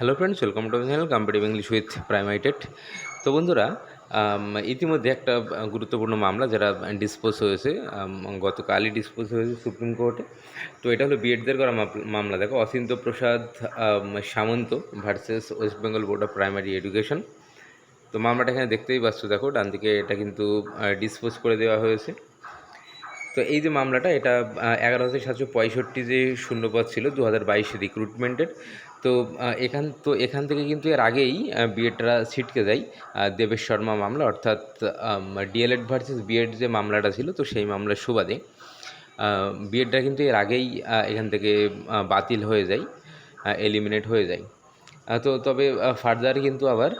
Hello friends welcome to channel competitive English with প্রাইমাইটেড তো বন্ধুরা ইতিমধ্যে একটা গুরুত্বপূর্ণ মামলা যারা ডিসপোজ হয়েছে গতকালই ডিসপোজ হয়েছে সুপ্রিম কোর্টে তো এটা হলো বিএডদের করা মামলা। দেখো অসিন্ত Prasad Samanta versus West Bengal board of primary education তো মামলাটা এখানে দেখতেই পাচ্ছ, দেখো ডান দিকে এটা কিন্তু ডিসপোজ করে দেওয়া হয়েছে। তো এই যে মামলাটা, এটা এগারো হাজার সাতশো পঁয়ষট্টি যে শূন্যপদ ছিল দু হাজার বাইশে রিক্রুটমেন্টের তো এখান তো এখান থেকে কিন্তু এর আগেই বিএডটা ছিটকে যায় দেবেশ শর্মা মামলা, অর্থাৎ ডিএলএড ভার্সেস বিএড যে মামলাটা ছিল, তো সেই মামলার সুবাদে বিএডটা কিন্তু এর আগেই এখান থেকে বাতিল হয়ে যায় এলিমিনেট হয়ে যায়। তো তবে ফার্দার কিন্তু আবার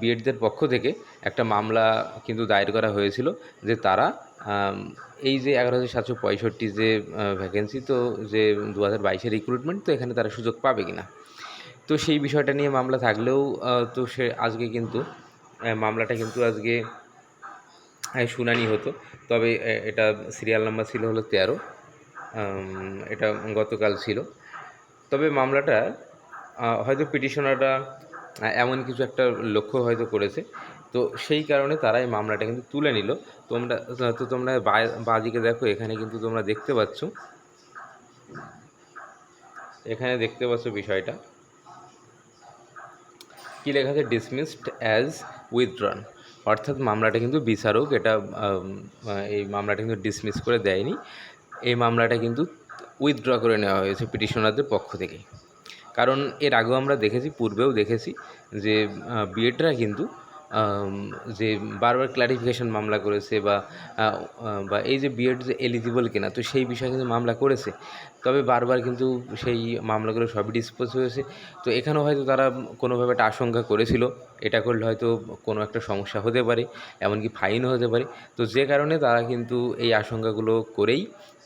বিএডদের পক্ষ থেকে একটা মামলা কিন্তু দায়ের করা হয়েছিল, যে তারা এই যে এগারো হাজার সাতশো পঁয়ষট্টি যে ভ্যাকেন্সি তো যে দু হাজার বাইশের রিক্রুটমেন্ট তো এখানে তারা সুযোগ পাবে কিনা? তো সেই বিষয়টা নিয়ে মামলা থাকলেও তো সে আজকে কিন্তু মামলাটা কিন্তু আজকে শুনানি হতো। তবে এটা সিরিয়াল নাম্বার ছিল হলো তেরো। এটা গতকাল ছিল। তবে মামলাটা হয়তো পিটিশনাররা এমন কিছু একটা লক্ষ্য হয়তো করেছে। তো সেই কারণে তারা এই মামলাটা কিন্তু তুলে নিল। তোমরা, তো তোমরা বাঁদিকে দেখো, এখানে কিন্তু তোমরা দেখতে পাচ্ছ। এখানে দেখতে পাচ্ছ বিষয়টা। কী লেখা আছে? ডিসমিসড অ্যাজ উইথড্রন অর্থাৎ মামলাটা কিন্তু বিচারক এটা এই মামলাটা কিন্তু ডিসমিস করে দেয়নি। এই মামলাটা কিন্তু উইথড্র করে নেওয়া হয়েছে পিটিশনারদের পক্ষ থেকে। কারণ এর আগেও আমরা দেখেছি, পূর্বেও দেখেছি যে বিএডরা কিন্তু যে বারবার ক্লারিফিকেশন মামলা করেছে বা বা এই যে বিএড যে এলিজিবল কিনা, তো সেই বিষয়ে কিন্তু মামলা করেছে। তবে বারবার কিন্তু সেই মামলাগুলো সবই ডিসপোজ হয়েছে। তো এখানেও হয়তো তারা কোনোভাবে একটা আশঙ্কা করেছিল। এটা করলে হয়তো কোনো একটা সমস্যা হতে পারে, এমনকি ফাইনও হতে পারে। তো যে কারণে তারা কিন্তু এই আশঙ্কাগুলো করেই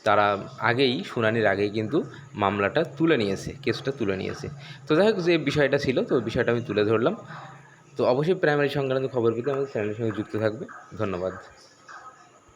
তারা আগেই, শুনানির আগেই কিন্তু মামলাটা তুলে নিয়েছে, কেসটা তুলে নিয়েছে। তো যাই হোক, যে বিষয়টা ছিল, তো বিষয়টা আমি তুলে ধরলাম। তো অবশ্যই প্রাইমারি সংক্রান্ত খবর পেতে আমাদের চ্যানেলের সঙ্গে যুক্ত থাকবে। ধন্যবাদ।